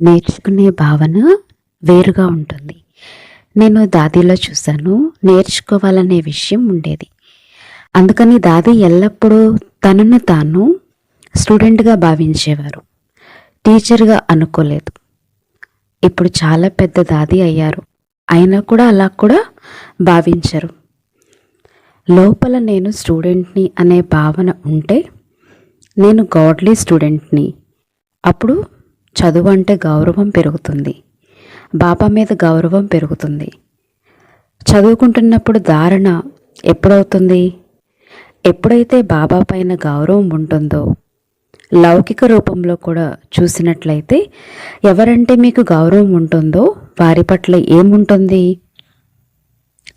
నేర్చుకునే భావన వేరుగా ఉంటుంది. నేను దాదిలో చూశాను. నేర్చుకోవాలనే విషయం ఉండేది. అందుకని దాది ఎల్లప్పుడూ తనను తాను స్టూడెంట్గా భావించేవారు. టీచర్గా అనుకోలేదు. ఇప్పుడు చాలా పెద్ద దాది అయ్యారు. అయినా కూడా అలా కూడా భావించరు. లోపల నేను స్టూడెంట్ని అనే భావన ఉంటే నేను గాడ్లీ స్టూడెంట్ని. అప్పుడు చదువు అంటే గౌరవం పెరుగుతుంది. బాబా మీద గౌరవం పెరుగుతుంది. చదువుకుంటున్నప్పుడు ధారణ ఎప్పుడవుతుంది? ఎప్పుడైతే బాబా పైన గౌరవం ఉంటుందో లౌకిక రూపంలో కూడా చూసినట్లయితే ఎవరంటే మీకు గౌరవం ఉంటుందో వారి పట్ల ఏముంటుంది?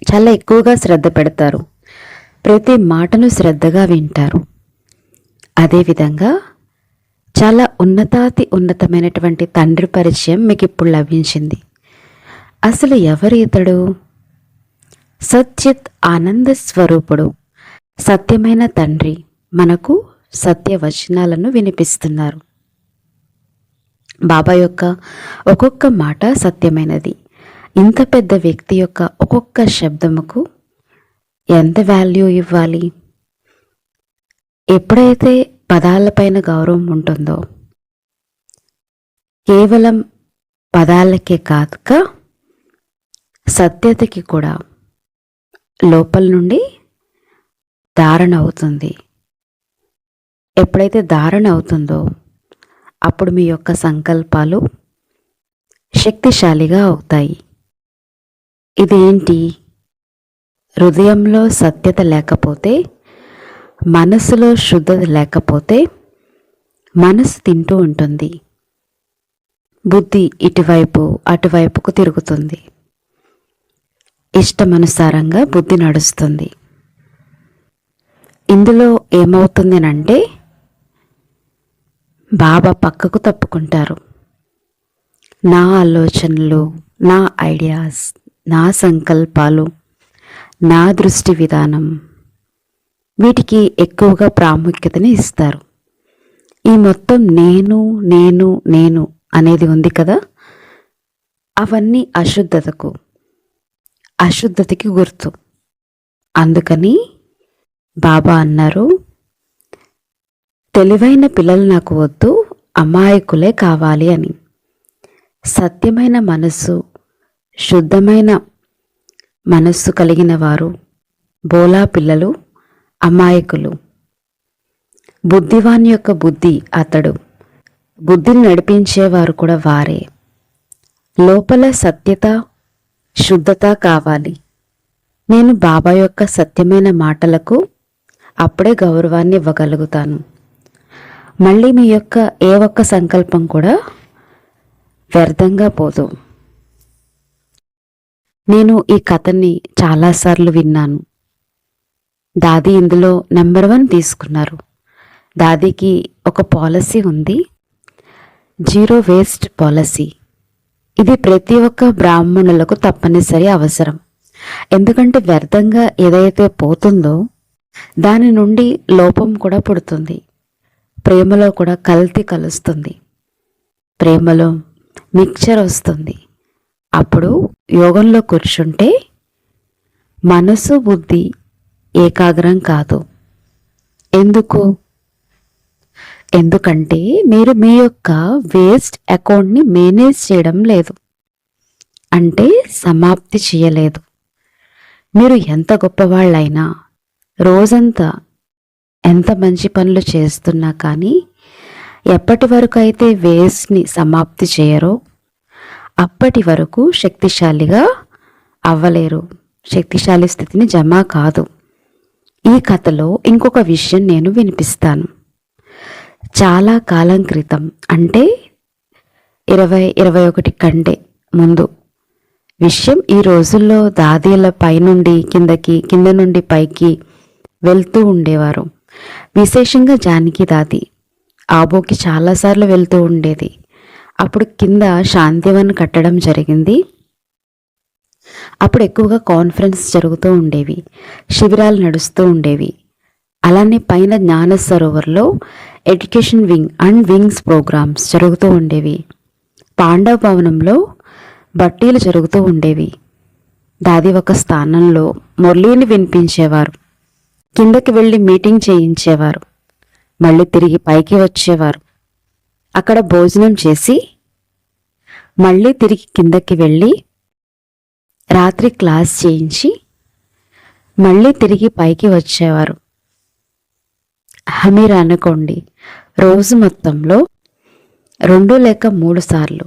చాలా ఎక్కువగా శ్రద్ధ పెడతారు. ప్రతి మాటను శ్రద్ధగా వింటారు. అదేవిధంగా చాలా ఉన్నతాతి ఉన్నతమైనటువంటి తండ్రి పరిచయం మీకు ఇప్పుడు లభించింది. అసలు ఎవరు ఇతడు? సత్యత్ ఆనంద స్వరూపుడు. సత్యమైన తండ్రి మనకు సత్య వచనాలను వినిపిస్తున్నారు. బాబా యొక్క ఒక్కొక్క మాట సత్యమైనది. ఇంత పెద్ద వ్యక్తి యొక్క ఒక్కొక్క శబ్దముకు ఎంత వాల్యూ ఇవ్వాలి? ఎప్పుడైతే పదాలపైన గౌరవం ఉంటుందో? కేవలం పదాలకే కాక సత్యతకి కూడా లోపల నుండి ధారణ అవుతుంది. ఎప్పుడైతే ధారణ అవుతుందో అప్పుడు మీ యొక్క సంకల్పాలు శక్తిశాలిగా అవుతాయి. ఇదేంటి? హృదయంలో సత్యత లేకపోతే మనసులో శుద్ధత లేకపోతే మనసు తింటూ ఉంటుంది. బుద్ధి ఇటువైపు అటువైపుకు తిరుగుతుంది. ఇష్టమనుసారంగా బుద్ధి నడుస్తుంది. ఇందులో ఏమవుతుందనంటే బాబా పక్కకు తప్పుకుంటారు. నా ఆలోచనలు నా ఐడియాస్ నా సంకల్పాలు నా దృష్టి విధానం వీటికి ఎక్కువగా ప్రాముఖ్యతని ఇస్తారు. ఈ మొత్తం నేను నేను నేను అనేది ఉంది కదా? అవన్నీ అశుద్ధతకు అశుద్ధతకి గుర్తు. అందుకని బాబా అన్నారు తెలివైన పిల్లలు నాకు వద్దు అమాయకులే కావాలి అని. సత్యమైన మనస్సు శుద్ధమైన మనస్సు కలిగిన వారు బోలా పిల్లలు అమాయకులు. బుద్ధివాన్ యొక్క బుద్ధి అతడు. బుద్ధిని నడిపించేవారు కూడా వారే. లోపల సత్యత శుద్ధత కావాలి. నేను బాబా యొక్క సత్యమైన మాటలకు అప్పుడే గౌరవాన్ని ఇవ్వగలుగుతాను. మళ్ళీ మీ యొక్క ఏ ఒక్క సంకల్పం కూడా వ్యర్థంగా పోదు. నేను ఈ కథని చాలాసార్లు విన్నాను. దాది ఇందులో నెంబర్ వన్ తీసుకున్నారు. దాదీకి ఒక పాలసీ ఉంది. జీరో వేస్ట్ పాలసీ ఇది ప్రతి ఒక్క బ్రాహ్మణులకు తప్పనిసరి అవసరం. ఎందుకంటే వ్యర్థంగా ఏదైతే పోతుందో దాని నుండి లోపం కూడా పుడుతుంది. ప్రేమలో కూడా కల్తీ కలుస్తుంది. ప్రేమలో మిక్చర్ వస్తుంది. అప్పుడు యోగంలో కూర్చుంటే మనసు బుద్ధి ఏకాగ్రం కాదు. ఎందుకు? ఎందుకంటే మీరు మీ యొక్క వేస్ట్ అకౌంట్ని మేనేజ్ చేయడం లేదు. అంటే సమాప్తి చేయలేదు. మీరు ఎంత గొప్పవాళ్ళైనా రోజంతా ఎంత మంచి పనులు చేస్తున్నా కానీ ఎప్పటి వరకు అయితే వేస్ట్ని సమాప్తి చేయరో అప్పటి వరకు శక్తిశాలిగా అవ్వలేరు. శక్తిశాలి స్థితిని జమ కాదు. ఈ కథలో ఇంకొక విషయం నేను వినిపిస్తాను. చాలా కాలం క్రితం అంటే ఇరవై ఇరవై ఒకటి కంటే ముందు విషయం ఈ రోజుల్లో దాదీల పైనుండి కిందకి కింద నుండి పైకి వెళ్తూ ఉండేవారు. విశేషంగా జానకి దాది. ఆబోకి చాలాసార్లు వెళ్తూ ఉండేది. అప్పుడు కింద శాంతివన్ కట్టడం జరిగింది. అప్పుడు ఎక్కువగా కాన్ఫరెన్స్ జరుగుతూ ఉండేవి శిబిరాలు నడుస్తూ ఉండేవి. అలానే పైన Gyan సరోవర్లో education wing and wings programs జరుగుతూ ఉండేవి. పాండవ భవనంలో బట్టీలు జరుగుతూ ఉండేవి. దాది ఒక స్థానంలో మురళిని వినిపించేవారు. కిందకి వెళ్ళి మీటింగ్ చేయించేవారు. మళ్ళీ తిరిగి పైకి వచ్చేవారు. అక్కడ భోజనం చేసి మళ్ళీ తిరిగి కిందకి వెళ్ళి రాత్రి క్లాస్ చేయించి మళ్ళీ తిరిగి పైకి వచ్చేవారు. హమీర్ అనుకోండి రోజు మొత్తంలో రెండు లేక మూడు సార్లు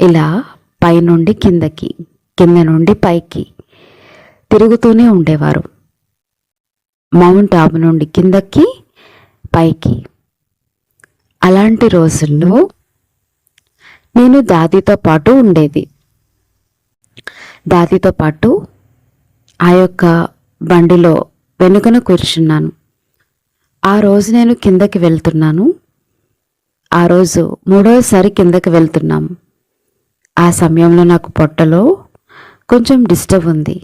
ఇలా పైనుండి కిందకి కింద నుండి పైకి తిరుగుతూనే ఉండేవారు. మౌంట్ ఆబు నుండి కిందకి పైకి. అలాంటి రోజుల్లో నేను దాదితో పాటు ఉండేది. దాదితో పాటు ఆ యొక్క బండిలో వెనుకన కూర్చున్నాను. ఆ రోజు నేను కిందకి వెళ్తున్నాను. ఆ రోజు మూడవసారి కిందకి వెళ్తున్నాము ఆ సమయంలో నాకు పొట్టలో కొంచెం డిస్టర్బ్ ఉంది.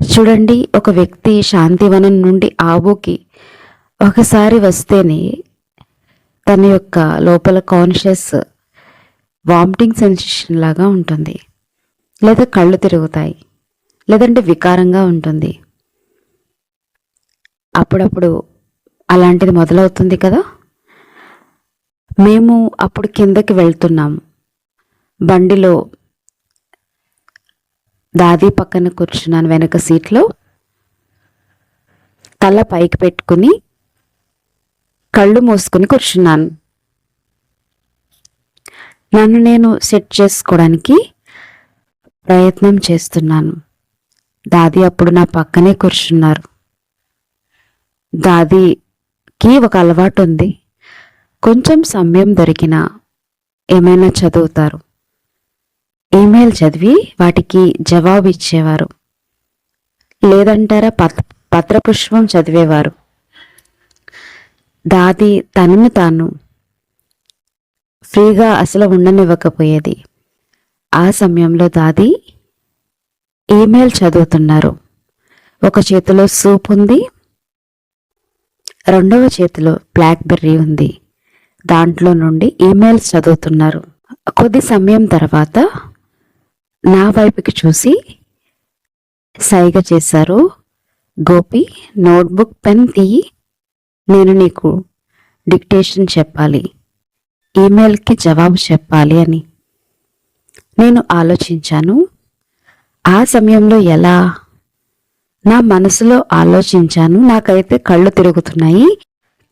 చూడండి ఒక వ్యక్తి శాంతివనం నుండి ఆవుకి ఒకసారి వస్తేనే తన యొక్క లోపల కాన్షియస్ వామిటింగ్ సెన్సేషన్ లాగా ఉంటుంది. లేదా కళ్ళు తిరుగుతాయి లేదంటే వికారంగా ఉంటుంది. అప్పుడప్పుడు అలాంటిది మొదలవుతుంది కదా? మేము అప్పుడు కిందకి వెళ్తున్నాం. బండిలో దాది పక్కన కూర్చున్నాను వెనక సీట్లో. తల పైకి పెట్టుకుని కళ్ళు మూసుకుని కూర్చున్నాను. నన్ను నేను సెట్ చేసుకోవడానికి ప్రయత్నం చేస్తున్నాను. దాది అప్పుడు నా పక్కనే కూర్చున్నారు. దాదికి ఒక అలవాటు ఉంది కొంచెం సమయం దొరికినా ఏమైనా చదువుతారు. ఈమెయిల్ చదివి వాటికి జవాబు ఇచ్చేవారు. లేదంటారా పత్ పత్రపుష్పం చదివేవారు. దాది తనను తాను ఫ్రీగా అసలు ఉండనివ్వకపోయేది. ఆ సమయంలో దాది ఈమెయిల్ చదువుతున్నారు. ఒక చేతిలో సూప్ ఉంది. రెండవ చేతిలో బ్లాక్బెర్రీ ఉంది. దాంట్లో నుండి ఈమెయిల్స్ చదువుతున్నారు. కొద్ది సమయం తర్వాత నా వైపుకి చూసి సైగ చేశారు. గోపి నోట్బుక్ పెన్ తీయి. నేను నీకు డిక్టేషన్ చెప్పాలి. ఈమెయిల్కి జవాబు చెప్పాలి అని. నేను ఆలోచించాను. ఆ సమయంలో ఎలా? నా మనసులో ఆలోచించాను. నాకైతే కళ్ళు తిరుగుతున్నాయి.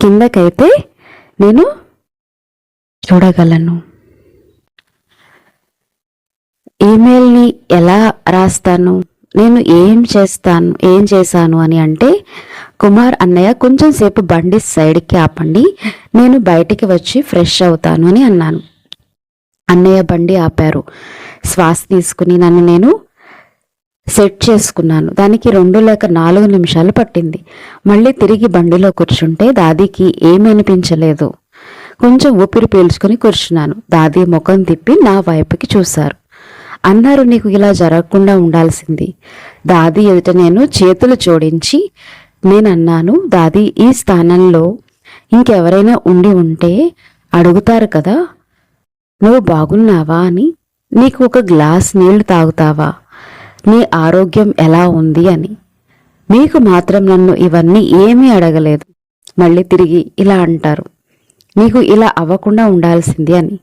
కిందకైతే నేను చూడగలను. ఈమెయిల్ని ఎలా రాస్తాను? నేను ఏం చేస్తాను? ఏం చేశాను అని అంటే కుమార్ అన్నయ్య కొంచెం సేపు బండి సైడ్కి ఆపండి. నేను బయటికి వచ్చి ఫ్రెష్ అవుతాను అని అన్నాను. అన్నయ్య బండి ఆపారు. శ్వాస తీసుకుని నన్ను నేను సెట్ చేసుకున్నాను. దానికి రెండు లేక నాలుగు నిమిషాలు పట్టింది. మళ్ళీ తిరిగి బండిలో కూర్చుంటే దాదీకి ఏమనిపించలేదు. కొంచెం ఊపిరి పీల్చుకుని కూర్చున్నాను. దాదీ ముఖం తిప్పి నా వైపుకి చూశారు. అన్నారు నీకు ఇలా జరగకుండా ఉండాల్సింది. దాది ఎదుట నేను చేతులు జోడించి నేను అన్నాను దాది ఈ స్థానంలో ఇంకెవరైనా ఉండి ఉంటే అడుగుతారు కదా. నువ్వు బాగున్నావా అని నీకు ఒక గ్లాస్ నీళ్ళు తాగుతావా? నీ ఆరోగ్యం ఎలా ఉంది అని. మీకు మాత్రం నన్ను ఇవన్నీ ఏమీ అడగలేదు. మళ్ళీ తిరిగి ఇలా అంటారు. నీకు ఇలా అవ్వకుండా ఉండాల్సింది అని.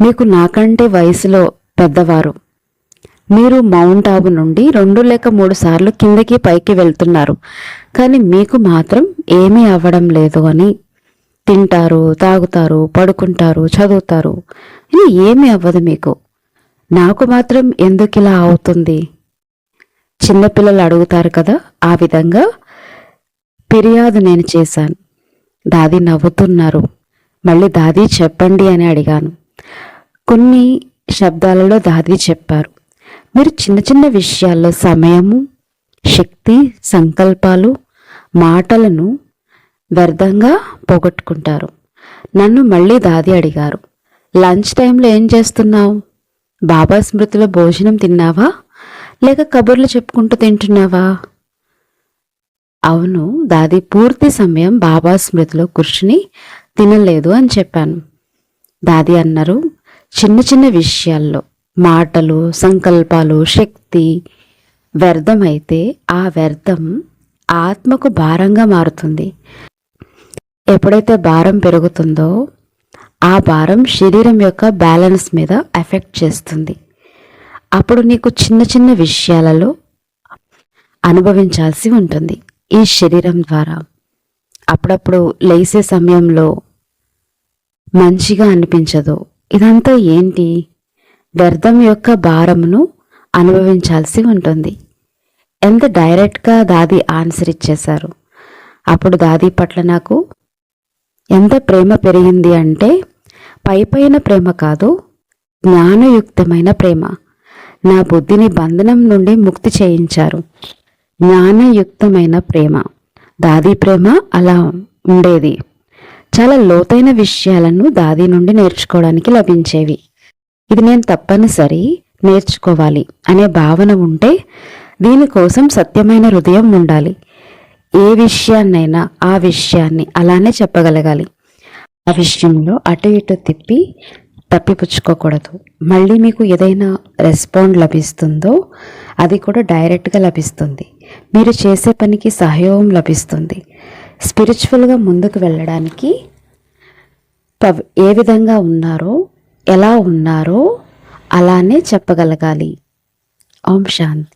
మీకు నాకంటే వయసులో పెద్దవారు. మీరు మౌంట్ ఆబు నుండి రెండు లేక మూడు సార్లు కిందకి పైకి వెళ్తున్నారు. కానీ మీకు మాత్రం ఏమీ అవ్వడం లేదు అని. తింటారు తాగుతారు పడుకుంటారు చదువుతారు. ఇది ఏమీ అవ్వదు మీకు. నాకు మాత్రం ఎందుకు ఇలా అవుతుంది? చిన్నపిల్లలు అడుగుతారు కదా ఆ విధంగా ఫిర్యాదు నేను చేశాను. దాది నవ్వుతున్నారు. మళ్ళీ దాది చెప్పండి అని అడిగాను. కొన్ని శబ్దాలలో దాది చెప్పారు. మీరు చిన్న చిన్న విషయాల్లో సమయము శక్తి సంకల్పాలు మాటలను వ్యర్థంగా పోగొట్టుకుంటారు. నన్ను మళ్ళీ దాది అడిగారు. లంచ్ టైంలో ఏం చేస్తున్నావు? బాబా స్మృతిలో భోజనం తిన్నావా? లేక కబుర్లు చెప్పుకుంటూ తింటున్నావా? అవును దాది పూర్తి సమయం బాబా స్మృతిలో కూర్చుని తినలేదు అని చెప్పాను. దాది అన్నారు చిన్న చిన్న విషయాల్లో మాటలు సంకల్పాలు శక్తి వ్యర్థమైతే ఆ వ్యర్థం ఆత్మకు భారంగా మారుతుంది. ఎప్పుడైతే భారం పెరుగుతుందో ఆ భారం శరీరం యొక్క బ్యాలెన్స్ మీద ఎఫెక్ట్ చేస్తుంది. అప్పుడు నీకు చిన్న చిన్న విషయాలలో అనుభవించాల్సి ఉంటుంది ఈ శరీరం ద్వారా. అప్పుడప్పుడు లేసే సమయంలో మంచిగా అనిపించదు. ఇదంతా ఏంటి? వ్యర్థం యొక్క భారమును అనుభవించాల్సి ఉంటుంది. ఎంత డైరెక్ట్గా దాది ఆన్సర్ ఇచ్చేశారు? అప్పుడు దాది పట్ల నాకు ఎంత ప్రేమ పెరిగింది అంటే పైపైన ప్రేమ కాదు జ్ఞానయుక్తమైన ప్రేమ. నా బుద్ధిని బంధనం నుండి ముక్తి చేయించారు. జ్ఞానయుక్తమైన ప్రేమ. దాది ప్రేమ అలా ఉండేది. చాలా లోతైన విషయాలను దాది నుండి నేర్చుకోవడానికి లభించేవి. ఇది నేను తప్పనిసరి నేర్చుకోవాలి అనే భావన ఉంటే దీనికోసం సత్యమైన హృదయం ఉండాలి. ఏ విషయాన్నైనా ఆ విషయాన్ని అలానే చెప్పగలగాలి. ఆ విషయంలో అటు ఇటు తిప్పి తప్పిపుచ్చుకోకూడదు. మళ్ళీ మీకు ఏదైనా రెస్పాండ్ లభిస్తుందో అది కూడా డైరెక్ట్గా లభిస్తుంది. మీరు చేసే పనికి సహయోగం లభిస్తుంది. స్పిరిచువల్గా ముందుకు వెళ్ళడానికి ఏ విధంగా ఉన్నారో ఎలా ఉన్నారో అలానే చెప్పగలగాలి. ఓం శాంతి.